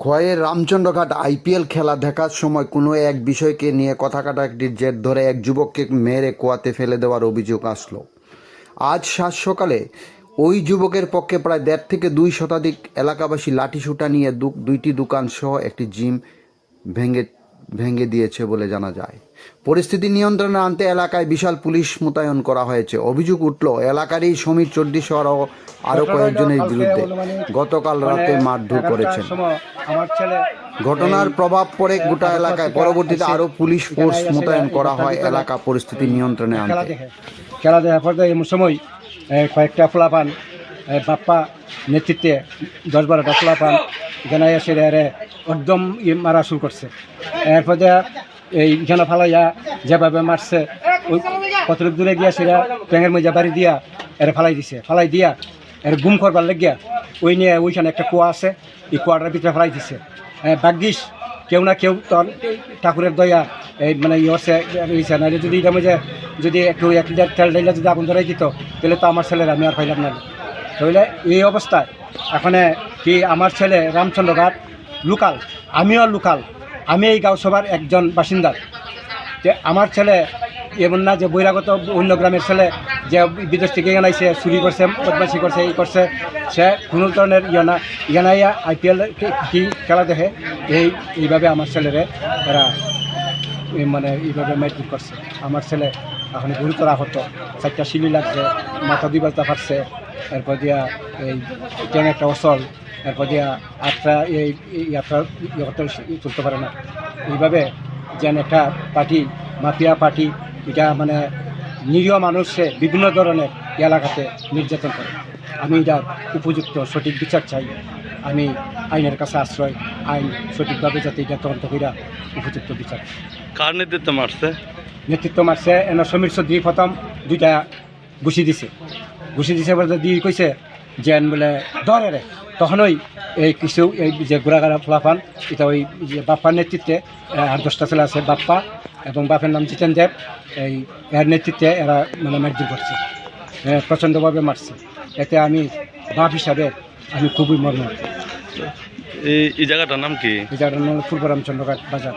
খোয়াইয়ের Ramchandraghat IPL খেলা দেখার সময় কোনো এক বিষয়কে নিয়ে কথা কাটা একটি জের ধরে এক যুবককে মেরে কুয়াতে ফেলে দেওয়ার অভিযোগ আসলো। আজ সাত সকালে ওই যুবকের পক্ষে প্রায় দেড় থেকে দুই শতাধিক এলাকাবাসী লাঠিসুটা নিয়ে দুইটি দোকান সহ একটি জিম ভেঙে ভেঙে দিয়েছে বলে জানা যায়। পরিস্থিতি নিয়ন্ত্রণে আনতে এলাকায় বিশাল পুলিশ মোতায়েন করা হয়েছে। অভিযোগ উঠল এলাকারই সমীর চড্ডি সহ আরও কয়েকজনের বিরুদ্ধে গতকাল রাতে মারধর করেছেন। ঘটনার প্রভাব পড়ে গোটা এলাকায়। পরবর্তীতে আরও পুলিশ ফোর্স মোতায়েন করা হয় এলাকা পরিস্থিতি নিয়ন্ত্রণে আনতে। খেলা দেখার সময় কয়েকটা ফোলাপান এ, বাপ্পা নেতৃত্বে দশ বারোটা ফোলাপান এখানে এসে এরে একদম মারা শুরু করছে। এরপর এই এখানে ফালাইয়া যেভাবে মারছে, ওই কতটুক দূরে গিয়া সেটা ট্যাঙের মধ্যে বাড়ি দিয়া এর ফালাই দিছে। ফালাই দিয়া এর গুম করবার লাগিয়া ওই নিয়ে ওইখানে একটা কুয়া আছে, এই কুয়াটার ভিতরে ফালাই দিছে। ভাগ্যিস কেউ না কেউ তোর ঠাকুরের দয়া, এই মানে ইয়ে ইসে না যদি এটা মধ্যে যদি একটু এক লিটার তেল ডাইলে যদি আগুন ধরাই দিত, তাহলে তো আমার ছেলেরা আমি আর পাইলাম না। তাহলে এই অবস্থায় এখানে কি আমার ছেলে রামচন্দ্র ঘাট লোকাল, আমিও লোকাল, আমি এই গাঁও সভার একজন বাসিন্দা। যে আমার ছেলে এমন না যে বহিরাগত অন্য গ্রামের ছেলে যে বিদেশ থেকে এখানে আইসে চুরি করছে, বদমাশি করছে, এই করছে, সে কোনো ধরনের ইয়ে না। আইয়া আইপিএল কি খেলা দেখে? এই, এইভাবে আমার ছেলেরে এরা মানে এইভাবে মাইট্রিক করছে। আমার ছেলে এখন গুরুতর আহত, চারটা শিলি লাগছে, মাথা দুই বাজটা ফাটছে, এরপর দিয়া এই ট্যাং একটা অসল এরপর দিয়া আটটা এই ইয়াত্রা ইয়ে চলতে পারে না। এইভাবে যেন একটা পার্টি মাফিয়া পার্টি এটা মানে নিরীহ মানুষে বিভিন্ন ধরনের এলাকাতে নির্যাতন করে। আমি এটা উপযুক্ত সঠিক বিচার চাই। আমি আইনের কাছে আশ্রয় আইন সঠিকভাবে যাতে এটা তদন্ত কইরা উপযুক্ত বিচার। কার নেতৃত্বে মারছে? নেতৃত্ব মারছে এনে সমীর চৌধুরী প্রথম দুইটা গুছি দিছে। গুছি দিছে বলে দি কইছে যেন বলে ধরে রে। তখনই এই কিছু এই যে গোড়াগাড়া ফলাফান এটা ওই যে বাপ্পার নেতৃত্বে আর দশটা ছেলে আছে বাপ্পা এবং বাপের নাম জিতেন দেব। এই এর নেতৃত্বে এরা মানে মারধর করছে প্রচণ্ডভাবে মারছে। এতে আমি বাপ হিসাবে আমি খুবই মর্ম এই এই জায়গাটার নাম কি? এই জায়গাটার নাম হলো পূর্ব রামচন্দ্রঘাট বাজার।